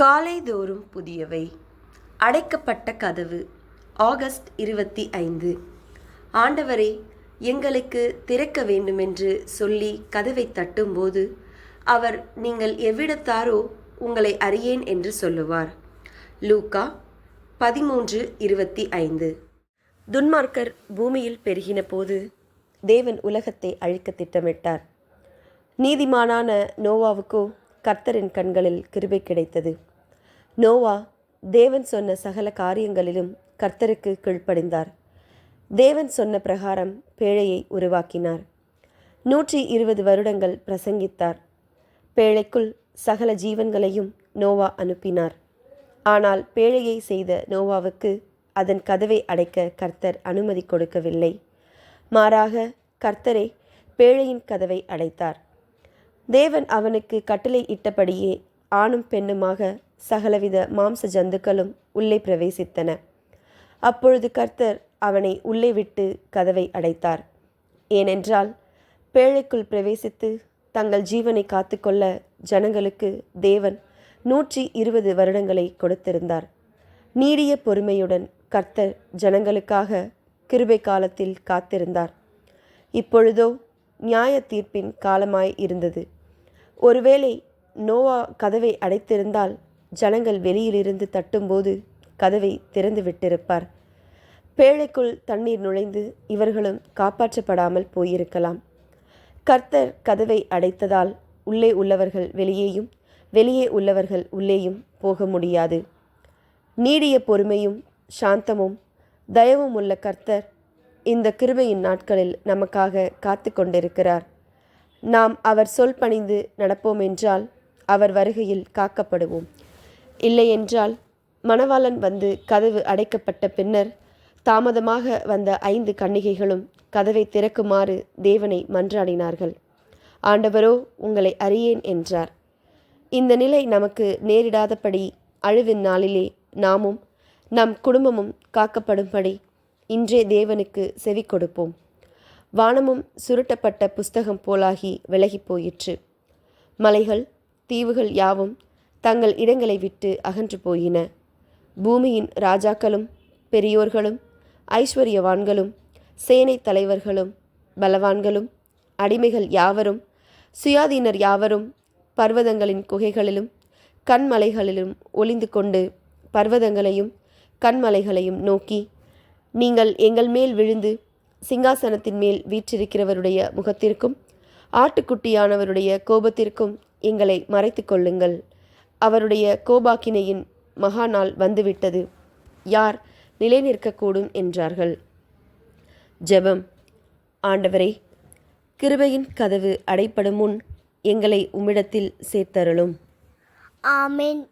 காலைதோறும் புதியவை. அடைக்கப்பட்ட கதவு. ஆகஸ்ட் இருபத்தி ஐந்து. ஆண்டவரே எங்களுக்கு திறக்க வேண்டுமென்று சொல்லி கதவை தட்டும்போது அவர் நீங்கள் எவ்விடத்தாரோ உங்களை அறியேன் என்று சொல்லுவார். லூகா பதிமூன்று இருபத்தி ஐந்து. துன்மார்க்கர் பூமியில் பெருகின போது தேவன் உலகத்தை அழிக்க திட்டமிட்டார். நீதிமானான நோவாவுக்கோ கர்த்தரின் கண்களில் கிருபை கிடைத்தது. நோவா தேவன் சொன்ன சகல காரியங்களிலும் கர்த்தருக்கு கீழ்ப்படிந்தார். தேவன் சொன்ன பிரகாரம் பேழையை உருவாக்கினார். நூற்றி இருபது வருடங்கள் பிரசங்கித்தார். பேழைக்குள் சகல ஜீவன்களையும் நோவா அனுப்பினார். ஆனால் பேழையை செய்த நோவாவுக்கு அதன் கதவை அடைக்க கர்த்தர் அனுமதி கொடுக்கவில்லை. மாறாக கர்த்தரே பேழையின் கதவை அடைத்தார். தேவன் அவனுக்கு கட்டளை இட்டபடியே ஆணும் பெண்ணுமாக சகலவித மாம்ச ஜந்துக்களும் உள்ளே பிரவேசித்தன. அப்பொழுது கர்த்தர் அவனை உள்ளே விட்டு கதவை அடைத்தார். ஏனென்றால் பேழைக்குள் பிரவேசித்து தங்கள் ஜீவனை காத்துக்கொள்ள ஜனங்களுக்கு தேவன் நூற்றி இருபது வருடங்களை கொடுத்திருந்தார். நீடிய பொறுமையுடன் கர்த்தர் ஜனங்களுக்காக கிருபை காலத்தில் காத்திருந்தார். இப்பொழுதோ நியாய தீர்ப்பின் காலமாய் இருந்தது. ஒருவேளை நோவா கதவை அடைத்திருந்தால் ஜனங்கள் வெளியிலிருந்து தட்டும்போது கதவை திறந்து விட்டிருப்பார். பேழைக்குள் தண்ணீர் நுழைந்து இவர்களும் காப்பாற்றப்படாமல் போயிருக்கலாம். கர்த்தர் கதவை அடைத்ததால் உள்ளே உள்ளவர்கள் வெளியேயும் வெளியே உள்ளவர்கள் உள்ளேயும் போக முடியாது. நீடிய பொறுமையும் சாந்தமும் தயவும் உள்ள கர்த்தர் இந்த கிருபையின் நாட்களில் நமக்காக காத்து கொண்டிருக்கிறார். நாம் அவர் சொல் பணிந்து நடப்போம் என்றால் அவர் வருகையில் காக்கப்படுவோம். இல்லையென்றால் மணவாளன் வந்து கதவு அடைக்கப்பட்ட பின்னர் தாமதமாக வந்த ஐந்து கன்னிகைகளும் கதவை திறக்குமாறு தேவனை மன்றாடினார்கள். ஆண்டவரோ உங்களை அறியேன் என்றார். இந்த நிலை நமக்கு நேரிடாதபடி அழுவின் நாளிலே நாமும் நம் குடும்பமும் காக்கப்படும்படி இன்றே தேவனுக்கு செவி கொடுப்போம். வானமும் சுருட்டப்பட்ட புஸ்தகம் போலாகி விலகிப் போயிற்று. மலைகள் தீவுகள் யாவும் தங்கள் இடங்களை விட்டு அகன்று போயின. பூமியின் ராஜாக்களும் பெரியோர்களும் ஐஸ்வர்யவான்களும் சேனை தலைவர்களும் பலவான்களும் அடிமைகள் யாவரும் சுயாதீனர் யாவரும் பர்வதங்களின் குகைகளிலும் கண்மலைகளிலும் ஒளிந்து கொண்டு பர்வதங்களையும் கண்மலைகளையும் நோக்கி நீங்கள் எங்கள் மேல் விழுந்து சிங்காசனத்தின் மேல் வீற்றிருக்கிறவருடைய முகத்திற்கும் ஆட்டுக்குட்டியானவருடைய கோபத்திற்கும் எங்களை மறைத்து கொள்ளுங்கள். அவருடைய கோபாக்கினையின் மகா நாள் வந்துவிட்டது. யார் நிலை நிற்கக்கூடும் என்றார்கள். ஜெபம். ஆண்டவரே கிருபையின் கதவு அடைப்படும் முன் எங்களை உம்மிடத்தில் சேர்த்தருளும். ஆமென்.